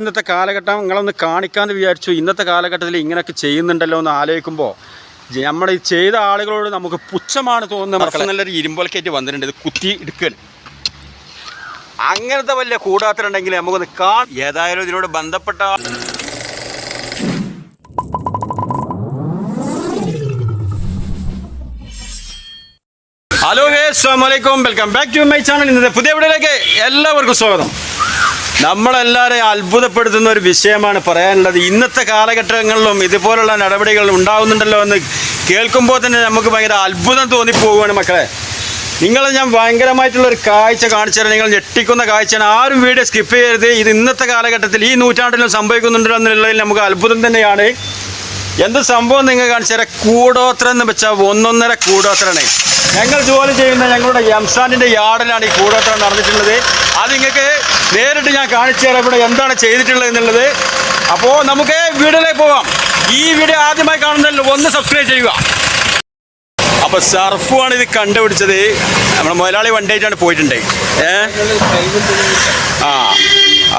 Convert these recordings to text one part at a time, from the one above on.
ഇന്നത്തെ കാലഘട്ടം നിങ്ങളൊന്ന് കാണിക്കാമെന്ന് വിചാരിച്ചു. ഇന്നത്തെ കാലഘട്ടത്തിൽ ഇങ്ങനെയൊക്കെ ചെയ്യുന്നുണ്ടല്ലോ എന്ന് ആലോചിക്കുമ്പോൾ നമ്മൾ ഈ ചെയ്ത ആളുകളോട് നമുക്ക് പുച്ഛമാണ് തോന്നുന്നത്. നല്ലൊരു ഇരുമ്പൊലക്കേറ്റ് വന്നിട്ടുണ്ട്. ഇത് കുത്തി എടുക്കുകയാണ് അങ്ങനത്തെ വലിയ കൂടാത്തരുണ്ടെങ്കിൽ നമുക്കൊന്ന് കാ ഏതായാലും ഇതിനോട് ബന്ധപ്പെട്ട ഹലോ ഹേ അസ്സാമലൈക്കും welcome back to my channel. ഇന്നത്തെ പുതിയ വീഡിയോയിലേക്ക് എല്ലാവർക്കും സ്വാഗതം. നമ്മളെല്ലാവരെയും അത്ഭുതപ്പെടുത്തുന്ന ഒരു വിഷയമാണ് പറയാനുള്ളത്. ഇന്നത്തെ കാലഘട്ടങ്ങളിലും ഇതുപോലുള്ള നടപടികൾ ഉണ്ടാകുന്നുണ്ടല്ലോ എന്ന് കേൾക്കുമ്പോൾ തന്നെ നമുക്ക് ഭയങ്കര അത്ഭുതം തോന്നിപ്പോവുകയാണ് മക്കളെ. നിങ്ങളെ ഞാൻ ഭയങ്കരമായിട്ടുള്ള ഒരു കാഴ്ച കാണിച്ചു നിങ്ങൾ ഞെട്ടിക്കുന്ന കാഴ്ചയാണ്. ആരും വീഡിയോ സ്കിപ്പ് ചെയ്യരുത്. ഇത് ഇന്നത്തെ കാലഘട്ടത്തിൽ ഈ നൂറ്റാണ്ടിലും സംഭവിക്കുന്നുണ്ടല്ലോ എന്നുള്ളതിൽ നമുക്ക് അത്ഭുതം തന്നെയാണ്. എന്ത് സംഭവം നിങ്ങൾ കാണിച്ചു തരാം. കൂടോത്രം എന്ന് വെച്ചാൽ ഒന്നൊന്നര കൂടോത്രമാണ്. ഞങ്ങൾ ജോലി ചെയ്യുന്ന ഞങ്ങളുടെ എംസാനിന്റെ യാർഡിലാണ് ഈ കൂടോത്രം നടന്നിട്ടുള്ളത്. അത് നിങ്ങൾക്ക് നേരിട്ട് ഞാൻ കാണിച്ചു തരാം ഇവിടെ എന്താണ് ചെയ്തിട്ടുള്ളത് എന്നുള്ളത്. അപ്പോൾ നമുക്ക് വീഡിയോയിലേക്ക് പോവാം ഈ വീഡിയോ ആദ്യമായി കാണുന്നതിൽ ഒന്ന് സബ്സ്ക്രൈബ് ചെയ്യുക. അപ്പോൾ സർഫുമാണ് ഇത് കണ്ടുപിടിച്ചത്. നമ്മുടെ മുതലാളി വണ്ടിയായിട്ടാണ് പോയിട്ടുണ്ട്. ഏ? ആ.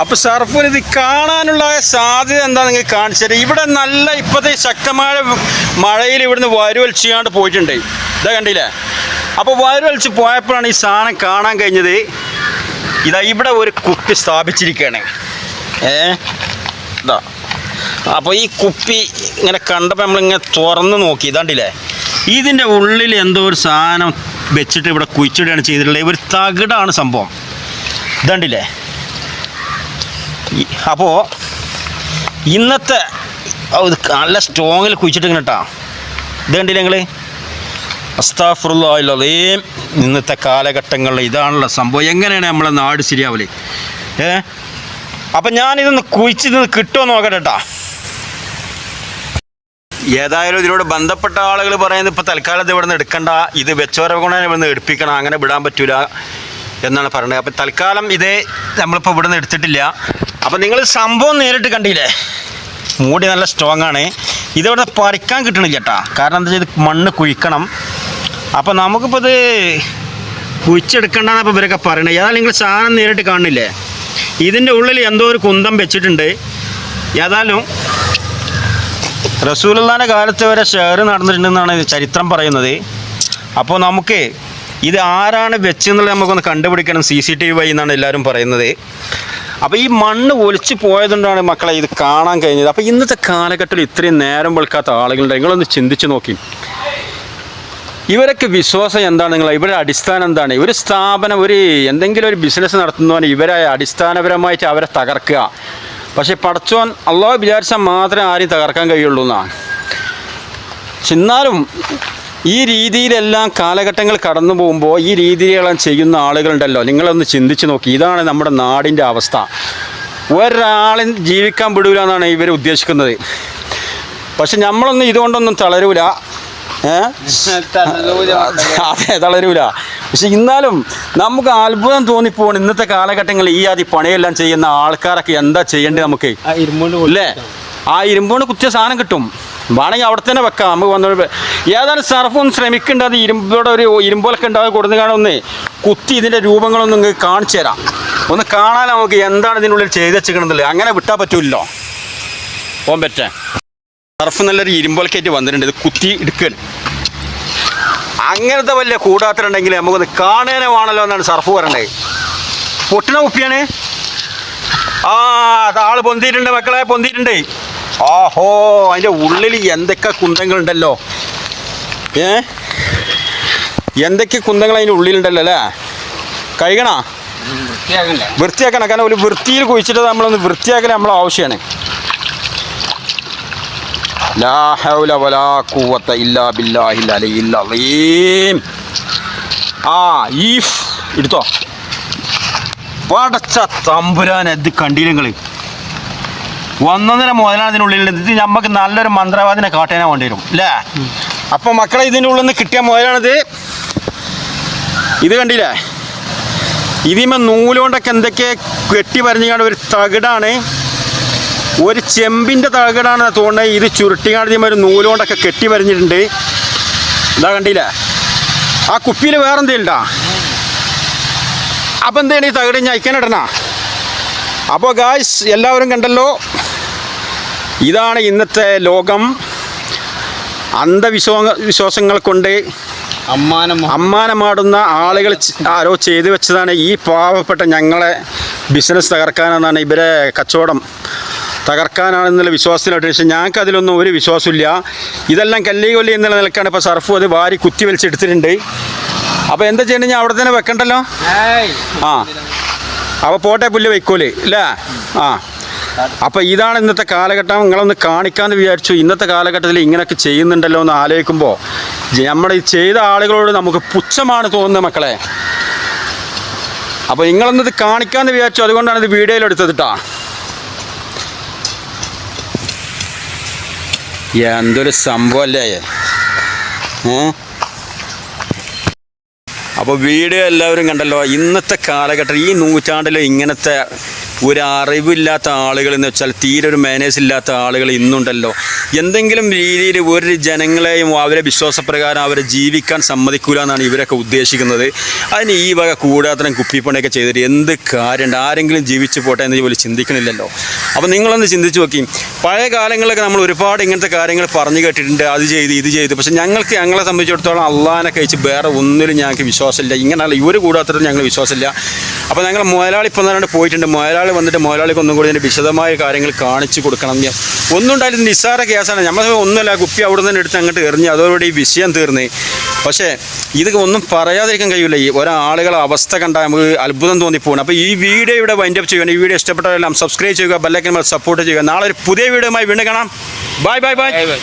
അപ്പോൾ സർഫിന് ഇത് കാണാനുള്ള സാധ്യത എന്താ നിങ്ങൾ കാണിച്ചത് ഇവിടെ നല്ല ഇപ്പോഴത്തെ ശക്തമായ മഴയിൽ ഇവിടുന്ന് വരവലിച്ചാണ്ട് പോയിട്ടുണ്ട്. ഇതാ കണ്ടില്ലേ? അപ്പോൾ വരുവലിച്ച് പോയപ്പോഴാണ് ഈ സാധനം കാണാൻ കഴിഞ്ഞത്. ഇതാ ഇവിടെ ഒരു കുപ്പി സ്ഥാപിച്ചിരിക്കുകയാണ് ഏ? ഇതാ. അപ്പോൾ ഈ കുപ്പി ഇങ്ങനെ കണ്ടപ്പോൾ നമ്മളിങ്ങനെ തുറന്ന് നോക്കി. ഇതാണ്ടില്ലേ? ഇതിന്റെ ഉള്ളിൽ എന്തോ ഒരു സാധനം വെച്ചിട്ട് ഇവിടെ കുഴിച്ചിടുകയാണ് ചെയ്തിട്ടുള്ളത്. ഒരു തകിടാണ് സംഭവം. ഇതാണ്ടില്ലേ? അപ്പോൾ ഇന്നത്തെ ഇത് നല്ല സ്ട്രോങ്ങിൽ കുഴിച്ചിട്ട് ഇങ്ങനെ കേട്ടോ ഇത് കണ്ടില്ലേ നിങ്ങൾ അസ്താഫുറുള്ളേം ഇന്നത്തെ കാലഘട്ടങ്ങളിൽ ഇതാണല്ലോ സംഭവം. എങ്ങനെയാണ് നമ്മളെ നാട് ശരിയാവൽ? ഏ? അപ്പം ഞാനിതൊന്ന് കുഴിച്ച് നിന്ന് കിട്ടുമോ നോക്കട്ടെ കേട്ടോ ഏതായാലും ഇതിനോട് ബന്ധപ്പെട്ട ആളുകൾ പറയുന്നത് ഇപ്പോൾ തൽക്കാലം ഇത് ഇവിടുന്ന് എടുക്കണ്ട. ഇത് വെച്ചോരെ ഇവിടെ ഇവിടുന്ന് എടുപ്പിക്കണം. അങ്ങനെ വിടാൻ പറ്റൂല എന്നാണ് പറയുന്നത് അപ്പം തൽക്കാലം ഇത് നമ്മളിപ്പോൾ ഇവിടുന്ന് എടുത്തിട്ടില്ല. അപ്പം നിങ്ങൾ സംഭവം നേരിട്ട് കണ്ടില്ലേ? മൂടി നല്ല സ്ട്രോങ് ആണ്. ഇതിവിടെ പറിക്കാൻ കിട്ടണില്ല കേട്ടാ കാരണം എന്താ ഇത് മണ്ണ് കുഴിക്കണം. അപ്പം നമുക്കിപ്പോൾ ഇത് കുഴിച്ചെടുക്കേണ്ടതാണ് ഇപ്പോൾ ഇവരൊക്കെ പറയണത് ഏതായാലും നിങ്ങൾ സാധനം നേരിട്ട് കാണില്ലേ ഇതിന്റെ ഉള്ളിൽ എന്തോ ഒരു കുന്തം വെച്ചിട്ടുണ്ട്. ഏതായാലും റസൂലുള്ളാന്റെ കാലത്ത് വരെ ഷെയർ നടന്നിട്ടുണ്ടെന്നാണ് ചരിത്രം പറയുന്നത്. അപ്പോൾ നമുക്ക് ഇത് ആരാണ് വെച്ചെന്നുള്ളത് നമുക്കൊന്ന് കണ്ടുപിടിക്കണം സി സി ടി വി വഴി എന്നാണ് എല്ലാവരും പറയുന്നത്. അപ്പോൾ ഈ മണ്ണ് ഒലിച്ച് പോയതുകൊണ്ടാണ് മക്കളെ ഇത് കാണാൻ കഴിഞ്ഞത്. അപ്പോൾ ഇന്നത്തെ കാലഘട്ടത്തിൽ ഇത്രയും നേരം വെളുക്കാത്ത ആളുകളുണ്ട്. നിങ്ങളൊന്ന് ചിന്തിച്ച് നോക്കി. ഇവരൊക്കെ വിശ്വാസം എന്താണ് നിങ്ങൾ ഇവരുടെ അടിസ്ഥാനം എന്താണ്? ഒരു സ്ഥാപനം ഒരു എന്തെങ്കിലും ഒരു ബിസിനസ് നടത്തുന്നവന് ഇവരെ അടിസ്ഥാനപരമായിട്ട് അവരെ തകർക്കുക. പക്ഷേ പടച്ചോൻ അള്ളാഹ് വിചാരിച്ചാൽ മാത്രമേ ആരെയും തകർക്കാൻ കഴിയുള്ളൂ എന്നാണ്. ചെന്നാലും ഈ രീതിയിലെല്ലാം കാലഘട്ടങ്ങൾ കടന്നു പോകുമ്പോൾ ഈ രീതിയിലെല്ലാം ചെയ്യുന്ന ആളുകളുണ്ടല്ലോ. നിങ്ങളൊന്ന് ചിന്തിച്ച് നോക്കി. ഇതാണ് നമ്മുടെ നാടിന്റെ അവസ്ഥ. ഒരാളും ജീവിക്കാൻ വിടൂല എന്നാണ് ഇവർ ഉദ്ദേശിക്കുന്നത്. പക്ഷെ നമ്മളൊന്നും ഇതുകൊണ്ടൊന്നും തളരൂല. അതെ തളരൂല. പക്ഷെ എന്നാലും നമുക്ക് അത്ഭുതം തോന്നിപ്പോണ് ഇന്നത്തെ കാലഘട്ടങ്ങളിൽ ഈ ആദ്യ പണിയെല്ലാം ചെയ്യുന്ന ആൾക്കാരൊക്കെ എന്താ ചെയ്യേണ്ടത് നമുക്ക്? അല്ലേ? ആ ഇരുമ്പോണ്ട് കുത്തിയ സാധനം കിട്ടും. വേണമെങ്കിൽ അവിടെ തന്നെ വെക്കാം. നമുക്ക് വന്നോട് ഏതായാലും സർഫും ശ്രമിക്കേണ്ട അത് ഇരുമ്പോടെ ഒരു ഇരുമ്പോലൊക്കെ ഉണ്ടാകും കൊടുന്ന് കാണാൻ ഒന്ന് കുത്തി ഇതിന്റെ രൂപങ്ങളൊന്നും നിങ്ങൾക്ക് കാണിച്ചു തരാം. ഒന്ന് കാണാൻ നമുക്ക് എന്താണ് ഇതിനുള്ളിൽ ചെയ്ത് വെച്ചിരിക്കണമെന്നില്ല അങ്ങനെ വിട്ടാൽ പറ്റൂല്ലോ പോകാൻ പറ്റേ. സർഫ് നല്ലൊരു ഇരുമ്പോലക്കേറ്റ് വന്നിട്ടുണ്ട്. ഇത് കുത്തി എടുക്കുകയാണ്. അങ്ങനത്തെ വലിയ കൂടാത്തരുണ്ടെങ്കിൽ നമുക്കൊന്ന് കാണാനുമാണല്ലോ എന്നാണ് സർഫ് പറയണ്ടേ പൊട്ടണ കുപ്പിയാണ്. ആ ആൾ പൊന്തിയിട്ടുണ്ട് മക്കളെ പൊന്തിയിട്ടുണ്ട്. ആഹോ അതിന്റെ ഉള്ളിൽ എന്തൊക്കെ കുന്തങ്ങളുണ്ടല്ലോ? ഏ? എന്തൊക്കെ കുന്തങ്ങൾ അതിന്റെ ഉള്ളിലുണ്ടല്ലോ അല്ലേ? കഴുകണ? വൃത്തിയാക്കണം. കാരണം ഒരു വൃത്തിയിൽ കുഴിച്ചിട്ട് നമ്മളൊന്ന് വൃത്തിയാക്കൽ നമ്മളെ ആവശ്യമാണ്. ആ ഈഫ് എടുത്തോ. പടച്ച തമ്പുരാൻ ഇത് കണ്ടില്ല നിങ്ങൾ ഒന്നൊന്നര മുതലാണ് ഇതിനുള്ളിൽ ഇത് നമുക്ക് നല്ലൊരു മന്ത്രവാദിനെ കാട്ടേനെ വേണ്ടി വരും അല്ലേ അപ്പോൾ മക്കളെ ഇതിന്റെ ഉള്ളിൽ നിന്ന് കിട്ടിയ മുതലാണിത്. ഇത് കണ്ടില്ലേ? ഇതിമ നൂലുകൊണ്ടൊക്കെ എന്തൊക്കെ കെട്ടി പറഞ്ഞാണ്ട് ഒരു തകിടാണ്. ഒരു ചെമ്പിന്റെ തകടാണ് തോന്നുന്നത് ഇത് ചുരുട്ടിക്കാണ്ട് ഇതിമ ഒരു നൂലുകൊണ്ടൊക്കെ കെട്ടി വരഞ്ഞിട്ടുണ്ട് ഇതാ കണ്ടില്ല? ആ കുപ്പിയിൽ വേറെന്തേലുണ്ടാ? അപ്പം എന്താണ് ഈ തകിട് ഞയ്ക്കാനിടണ അപ്പോൾ ഗായ്സ് എല്ലാവരും കണ്ടല്ലോ? ഇതാണ് ഇന്നത്തെ ലോകം. അന്ധവിശ്വാ വിശ്വാസങ്ങൾ കൊണ്ട് അമ്മാനം അമ്മാനമാടുന്ന ആളുകൾ ആരോ ചെയ്തു വെച്ചതാണ് ഈ പാവപ്പെട്ട ഞങ്ങളെ ബിസിനസ് തകർക്കാനെന്നാണ് ഇവരെ കച്ചവടം. തകർക്കാനാണെന്നുള്ള വിശ്വാസത്തിലോട്ട് പക്ഷേ ഞങ്ങൾക്ക് അതിലൊന്നും ഒരു വിശ്വാസമില്ല ഇതെല്ലാം കല്ലി കൊല്ലി എന്നുള്ള നിലക്കാണ് ഇപ്പോൾ സർഫ് അത് വാരി കുത്തി വലിച്ചെടുത്തിട്ടുണ്ട്. അപ്പോൾ എന്താ ചെയ്യണമെങ്കിൽ അവിടെ തന്നെ വെക്കണ്ടല്ലോ? ആ. അപ്പോൾ പോട്ടെ പുല്ല് വയ്ക്കൂലേ അല്ലേ? ആ. അപ്പോൾ ഇതാണ് ഇന്നത്തെ കാലഘട്ടം. നിങ്ങളൊന്ന് കാണിക്കാമെന്ന് വിചാരിച്ചു. ഇന്നത്തെ കാലഘട്ടത്തിൽ ഇങ്ങനെയൊക്കെ ചെയ്യുന്നുണ്ടല്ലോ എന്ന് ആലോചിക്കുമ്പോൾ നമ്മൾ ഈ ചെയ്ത ആളുകളോട് നമുക്ക് പുച്ഛമാണ് തോന്നുന്നത് മക്കളെ. അപ്പോൾ നിങ്ങളൊന്നത് കാണിക്കാമെന്ന് വിചാരിച്ചു. അതുകൊണ്ടാണ് ഇത് വീഡിയോയിൽ എടുത്തത് കേട്ടോ എന്തൊരു സംഭവമല്ലേ ഏ? അപ്പോൾ വീഡിയോ എല്ലാവരും കണ്ടല്ലോ ഇന്നത്തെ കാലഘട്ടം ഈ നൂറ്റാണ്ടിൽ ഇങ്ങനത്തെ ഒരു അറിവില്ലാത്ത ആളുകൾ എന്ന് വെച്ചാൽ തീരെ ഒരു മാനേജ് ഇല്ലാത്ത ആളുകൾ ഇന്നുണ്ടല്ലോ. എന്തെങ്കിലും രീതിയിൽ ഒരു ജനങ്ങളെയും അവരെ വിശ്വാസപ്രകാരം അവരെ ജീവിക്കാൻ സമ്മതിക്കൂല എന്നാണ് ഇവരൊക്കെ ഉദ്ദേശിക്കുന്നത്. അതിന് ഈ വക കൂടാത്തരം കുപ്പിപ്പണിയൊക്കെ ചെയ്തിട്ട് എന്ത് കാര്യമുണ്ട് ആരെങ്കിലും ജീവിച്ചു പോട്ടെ എന്ന് പോലും ചിന്തിക്കണില്ലല്ലോ. അപ്പോൾ നിങ്ങളൊന്ന് ചിന്തിച്ച് നോക്കി. പഴയ കാലങ്ങളിലൊക്കെ നമ്മൾ ഒരുപാട് ഇങ്ങനത്തെ കാര്യങ്ങൾ പറഞ്ഞു കേട്ടിട്ടുണ്ട്. അത് ചെയ്ത് ഇത് ചെയ്ത്. പക്ഷേ ഞങ്ങൾക്ക് ഞങ്ങളെ സംബന്ധിച്ചിടത്തോളം അള്ളഹാനെ കഴിച്ച് വേറെ ഒന്നിലും ഞങ്ങൾക്ക് വിശ്വാസമില്ല. ഇങ്ങനെയല്ല ഒരു കൂടാത്തരം ഞങ്ങൾ വിശ്വാസമില്ല. അപ്പോൾ ഞങ്ങൾ മുതലാളി ഇപ്പം തന്നെ പോയിട്ടുണ്ട്. മുതലാളി വന്നിട്ട് മുതലാളിക്ക് ഒന്നും കൂടി ഇതിന്റെ വിശദമായ കാര്യങ്ങൾ കാണിച്ചു കൊടുക്കണം ഒന്നും കേസ് നിസ്സാര കേസാണ് നമ്മൾ ഒന്നുമില്ല കുപ്പി അവിടെ നിന്ന് എടുത്ത് അങ്ങോട്ട് എറിഞ്ഞ് അതോടുകൂടി ഈ വിഷയം തീർന്ന്. പക്ഷേ ഇത് ഒന്നും പറയാതിരിക്കാൻ കഴിയില്ല ഈ ഒരാളുകളെ അവസ്ഥ കണ്ടാൽ നമുക്ക് അത്ഭുതം തോന്നിപ്പോകണം അപ്പോൾ ഈ വീഡിയോ ഇവിടെ വൈൻഡപ്പ് ചെയ്യണം ഈ വീഡിയോ ഇഷ്ടപ്പെട്ടവരെല്ലാം സബ്സ്ക്രൈബ് ചെയ്യുക ബെല്ലൈക്കൻ സപ്പോർട്ട് ചെയ്യുക. നാളെ ഒരു പുതിയ വീഡിയോയുമായി വീണ്ടും കാണാം. Bye bye bye bye